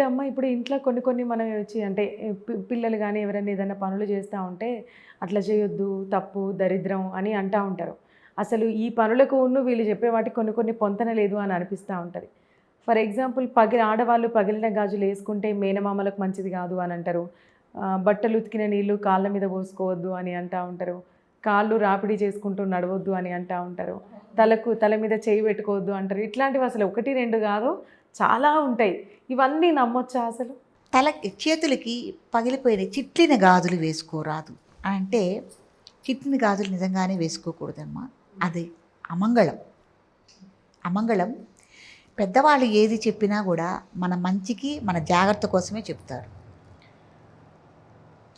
అయితే అమ్మ ఇప్పుడు ఇంట్లో కొన్ని కొన్ని మనం వచ్చి అంటే పిల్లలు కానీ ఎవరైనా ఏదైనా పనులు చేస్తూ ఉంటే అట్లా చేయొద్దు తప్పు దరిద్రం అని అంటూ ఉంటారు. అసలు ఈ పనులకు ఉన్ను వీళ్ళు చెప్పే వాటికి కొన్ని కొన్ని పొంతన లేదు అని అనిపిస్తూ ఉంటుంది. ఫర్ ఎగ్జాంపుల్ పగిలి ఆడవాళ్ళు పగిలిన గాజులు వేసుకుంటే మేనమామలకు మంచిది కాదు అని అంటారు. బట్టలు ఉతికిన నీళ్ళు కాళ్ళ మీద పోసుకోవద్దు అని అంటూ ఉంటారు. కాళ్ళు రాపిడి చేసుకుంటూ నడవద్దు అని అంటూ ఉంటారు. తలకు తల మీద చేయి పెట్టుకోవద్దు అంటారు. ఇట్లాంటివి అసలు ఒకటి రెండు కాదు. చాలా ఉంటాయి. ఇవన్నీ నమ్మొచ్చా అసలు? తల చేతులకి పగిలిపోయిన చిట్లిన గాజులు వేసుకోరాదు. అంటే చిట్లిన గాజులు నిజంగానే వేసుకోకూడదమ్మా. అది అమంగళం. అమంగళం పెద్దవాళ్ళు ఏది చెప్పినా కూడా మన మంచికి మన జాగ్రత్త కోసమే చెప్తారు.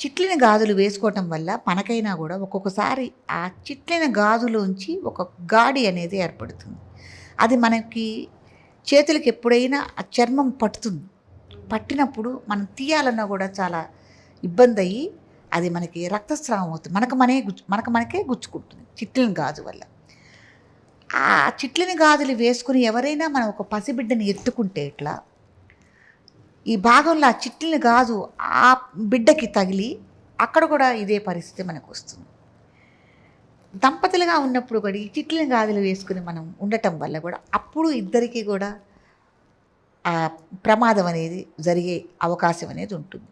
చిట్లిన గాజులు వేసుకోవటం వల్ల మనకైనా కూడా ఒక్కొక్కసారి ఆ చిట్లిన గాజులోంచి ఒక గాడి అనేది ఏర్పడుతుంది. అది మనకి చేతులకి ఎప్పుడైనా ఆ చర్మం పట్టుతుంది. పట్టినప్పుడు మనం తీయాలన్నా కూడా చాలా ఇబ్బంది అయ్యి అది మనకి రక్తస్రావం అవుతుంది. మనకు మనే గుచ్చు మనకు మనకే గుచ్చుకుంటుంది. చిట్లిన గాజు వల్ల. ఆ చిట్లిని గాజులు వేసుకుని ఎవరైనా మనం ఒక పసిబిడ్డని ఎత్తుకుంటే ఇట్లా ఈ భాగంలో ఆ చిట్లిని గాజు ఆ బిడ్డకి తగిలి అక్కడ కూడా ఇదే పరిస్థితి మనకు వస్తుంది. దంపతులుగా ఉన్నప్పుడు కూడా ఈ చిట్లిన గాజులు వేసుకుని మనం ఉండటం వల్ల కూడా అప్పుడు ఇద్దరికి కూడా ఆ ప్రమాదం అనేది జరిగే అవకాశం అనేది ఉంటుంది.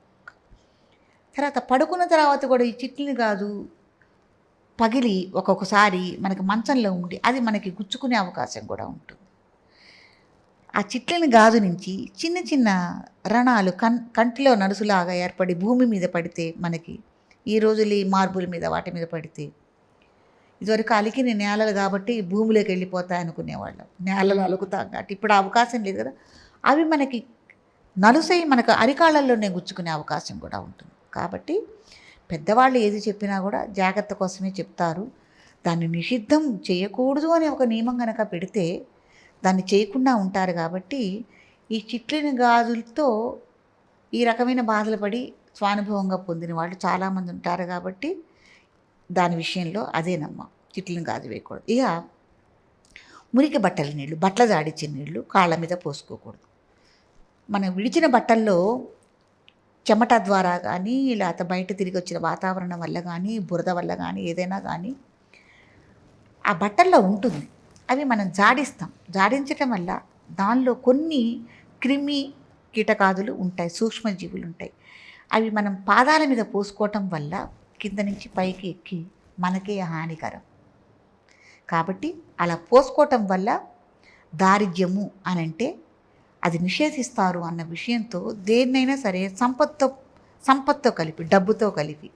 తర్వాత పడుకున్న తర్వాత కూడా ఈ చిట్లని గాజు పగిలి ఒక్కొక్కసారి మనకి మంచంలో ఉండి అది మనకి గుచ్చుకునే అవకాశం కూడా ఉంటుంది. ఆ చిట్లని గాజు నుంచి చిన్న చిన్న రణాలు కన్ కంటిలో నడుసులాగా ఏర్పడి భూమి మీద పడితే మనకి ఈ రోజులు ఈ మార్బుల మీద వాటి మీద పడితే ఇదివరకు అలికిన నేలలు కాబట్టి భూమిలోకి వెళ్ళిపోతాయి అనుకునేవాళ్ళం నేలలు అలుకుతాం కాబట్టి. ఇప్పుడు అవకాశం లేదు కదా. అవి మనకి నలుసై మనకు అరికాళ్ళల్లోనే గుచ్చుకునే అవకాశం కూడా ఉంటుంది. కాబట్టి పెద్దవాళ్ళు ఏది చెప్పినా కూడా జాగ్రత్త కోసమే చెప్తారు. దాన్ని నిషిద్ధం చేయకూడదు అనే ఒక నియమం కనుక పెడితే దాన్ని చేయకుండా ఉంటారు కాబట్టి ఈ చిట్లిన గాజులతో ఈ రకమైన బాధలు పడి స్వానుభవంగా పొందిన వాళ్ళు చాలామంది ఉంటారు కాబట్టి దాని విషయంలో అదేనమ్మా చిట్లను గాజు వేయకూడదు. ఇక మురికి బట్టల నీళ్ళు బట్టలు జాడిచ్చిన నీళ్ళు కాళ్ళ మీద పోసుకోకూడదు. మనం విడిచిన బట్టల్లో చెమట ద్వారా కానీ లేకపోతే బయట తిరిగి వచ్చిన వాతావరణం వల్ల కానీ బురద వల్ల కానీ ఏదైనా కానీ ఆ బట్టల్లో ఉంటుంది. అవి మనం జాడిస్తాం. జాడించటం వల్ల దానిలో కొన్ని క్రిమి కీటకాదులు ఉంటాయి సూక్ష్మజీవులు ఉంటాయి. అవి మనం పాదాల మీద పోసుకోవటం వల్ల కింద నుంచి పైకి ఎక్కి మనకే హానికరం. కాబట్టి అలా పోసుకోవటం వల్ల దారిద్ర్యము అని అంటే అది నిషేధిస్తారు అన్న విషయంతో దేన్నైనా సరే సంపత్తో సంపత్తో కలిపి డబ్బుతో కలిపి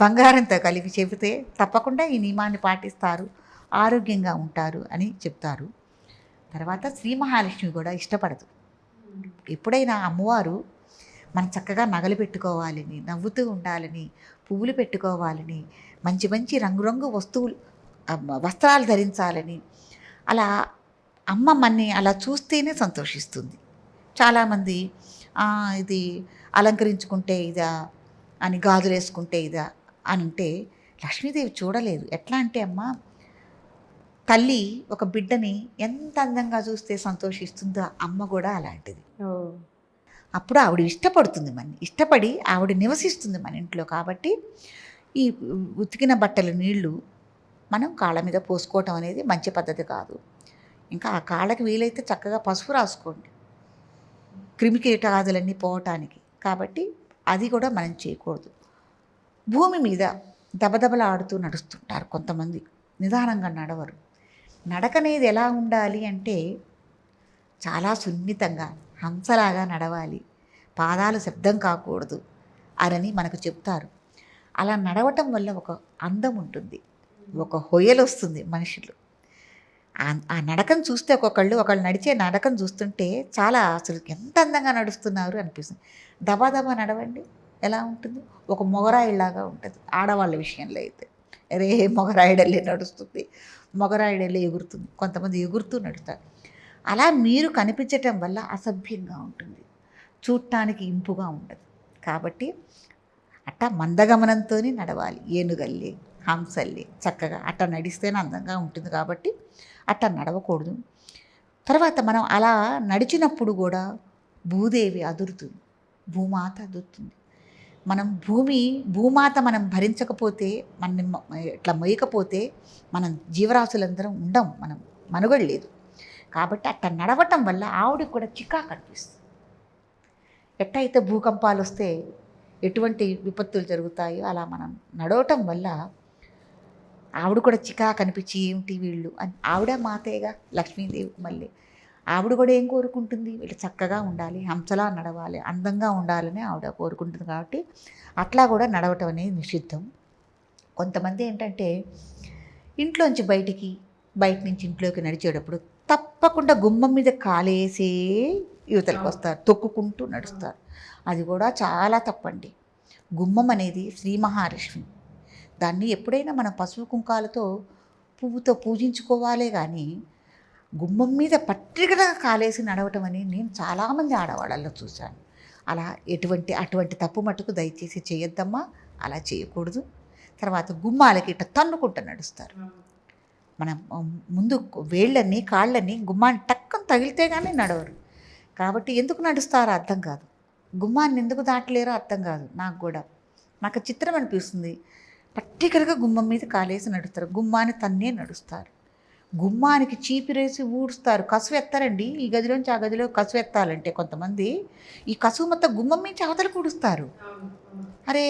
బంగారంతో కలిపి చెబితే తప్పకుండా ఈ నియమాన్ని పాటిస్తారు ఆరోగ్యంగా ఉంటారు అని చెప్తారు. తర్వాత శ్రీ మహాలక్ష్మి కూడా ఇష్టపడదు. ఎప్పుడైనా అమ్మవారు మనం చక్కగా నగలు పెట్టుకోవాలని నవ్వుతూ ఉండాలని పువ్వులు పెట్టుకోవాలని మంచి మంచి రంగురంగు వస్తువులు వస్త్రాలు ధరించాలని. అలా అమ్మ మన్ని అలా చూస్తేనే సంతోషిస్తుంది. చాలామంది ఇది అలంకరించుకుంటే ఇదా? అని గాజులు వేసుకుంటే ఇదా? అని అంటే లక్ష్మీదేవి చూడలేదు. ఎట్లా అంటే అమ్మ తల్లి ఒక బిడ్డని ఎంత అందంగా చూస్తే సంతోషిస్తుందో అమ్మ కూడా అలాంటిది. అప్పుడు ఆవిడ ఇష్టపడుతుంది మన. ఇష్టపడి ఆవిడ నివసిస్తుంది మన ఇంట్లో కాబట్టి ఈ ఉతికిన బట్టల నీళ్ళు మనం కాళ్ళ మీద పోసుకోవటం అనేది మంచి పద్ధతి కాదు. ఇంకా ఆ కాళ్ళకి వీలైతే చక్కగా పసుపు రాసుకోండి. క్రిమికీటకాదులన్నీ పోవటానికి. కాబట్టి అది కూడా మనం చేయకూడదు. భూమి మీద దబదబల ఆడుతూ నడుస్తుంటారు కొంతమంది. నిదానంగా నడవరు. నడక అనేది ఎలా ఉండాలి అంటే చాలా సున్నితంగా హంసలాగా నడవాలి. పాదాలు శబ్దం కాకూడదు అని మనకు చెప్తారు. అలా నడవటం వల్ల ఒక అందం ఉంటుంది ఒక హొయలు వస్తుంది మనుషులు. ఆ- నడకం చూస్తే ఒక్కొక్కళ్ళు ఒకళ్ళు నడిచే నడకం చూస్తుంటే చాలా అసలు ఎంత అందంగా నడుస్తున్నారు అనిపిస్తుంది. దబా దబా నడవండి ఎలా ఉంటుంది? ఒక మొగరాయిలాగా ఉంటుంది ఆడవాళ్ళ విషయంలో అయితే. రే మొగరాయిడల్లే నడుస్తుంది మొగరాయిడల్లే ఎగురుతుంది కొంతమంది ఎగురుతూ నడుస్తారు. అలా మీరు కనిపించటం వల్ల అసభ్యంగా ఉంటుంది. చూడటానికి ఇంపుగా ఉండదు. కాబట్టి అట్ట మందగమనంతో నడవాలి. ఏనుగల్లి హంసల్లి చక్కగా అట్ట నడిస్తేనే అందంగా ఉంటుంది కాబట్టి అట్ట నడవకూడదు. తర్వాత మనం అలా నడిచినప్పుడు కూడా భూదేవి అదురుతుంది. భూమాత అదురుతుంది. మనం భూమి భూమాత మనం భరించకపోతే మన ఇట్లా మొయ్యకపోతే మనం జీవరాశులందరం ఉండం. మనం మనుగడ లేదు కాబట్టి అట్ట నడవటం వల్ల ఆవిడకి కూడా చికా కనిపిస్తుంది ఎట్టయితే భూకంపాలు వస్తే ఎటువంటి విపత్తులు జరుగుతాయో అలా మనం నడవటం వల్ల ఆవిడ కూడా చికా కనిపించి ఏమిటి వీళ్ళు అని ఆవిడ మాతేగా లక్ష్మీదేవి మళ్ళీ. ఆవిడ కూడా ఏం కోరుకుంటుంది? వీళ్ళు చక్కగా ఉండాలి హంసలా నడవాలి అందంగా ఉండాలని ఆవిడ కోరుకుంటుంది కాబట్టి అట్లా కూడా నడవటం అనేది నిషిద్ధం. కొంతమంది ఏంటంటే ఇంట్లోంచి బయటికి బయట నుంచి ఇంట్లోకి నడిచేటప్పుడు తప్పకుండా గుమ్మం మీద కాలేసే యువతలకు వస్తారు తొక్కుకుంటూ నడుస్తారు. అది కూడా చాలా తప్పండి. గుమ్మం అనేది శ్రీ మహాలక్ష్మి. దాన్ని ఎప్పుడైనా మనం పసుపు కుంకాలతో పువ్వుతో పూజించుకోవాలే కానీ గుమ్మం మీద పట్టికగా కాలేసి నడవటం అని నేను చాలామంది ఆడవాళ్ళల్లో చూశాను. అలా ఎటువంటి అటువంటి తప్పు మట్టుకు దయచేసి చేయొద్దమ్మా అలా చేయకూడదు. తర్వాత గుమ్మాలకి ఇట్లా తన్నుకుంటూ నడుస్తారు. మనం ముందు వేళ్ళని కాళ్ళని గుమ్మాన్ని టక్కన తగిలితే కానీ నడవరు. కాబట్టి ఎందుకు నడుస్తారో అర్థం కాదు. గుమ్మాన్ని ఎందుకు దాటలేరో అర్థం కాదు. నాకు కూడా. నాకు చిత్రం అనిపిస్తుంది. పర్టికులర్గా గుమ్మం మీద కాలేసి నడుస్తారు. గుమ్మాన్ని తన్నే నడుస్తారు. గుమ్మానికి చీపిరేసి ఊడుస్తారు. కసువు ఎత్తారండి. ఈ గదిలోంచి ఆ గదిలో కసువు ఎత్తాలంటే కొంతమంది ఈ కసువు మొత్తం గుమ్మం మీద అవతలకు ఊడుస్తారు. అరే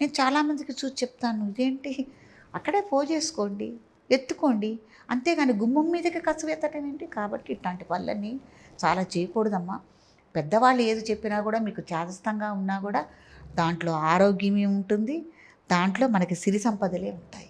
నేను చాలామందికి చూసి చెప్తాను. ఇదేంటి? అక్కడే పోజేసుకోండి ఎత్తుకోండి. అంతేగాని గుమ్మం మీదకి కసువు ఎత్తడం ఏంటి కాబట్టి ఇట్లాంటి పనులన్నీ చాలా చేయకూడదమ్మా. పెద్దవాళ్ళు ఏది చెప్పినా కూడా మీకు చేదస్తంగా ఉన్నా కూడా దాంట్లో ఆరోగ్యమే ఉంటుంది. దాంట్లో మనకి సిరి సంపదలే ఉంటాయి.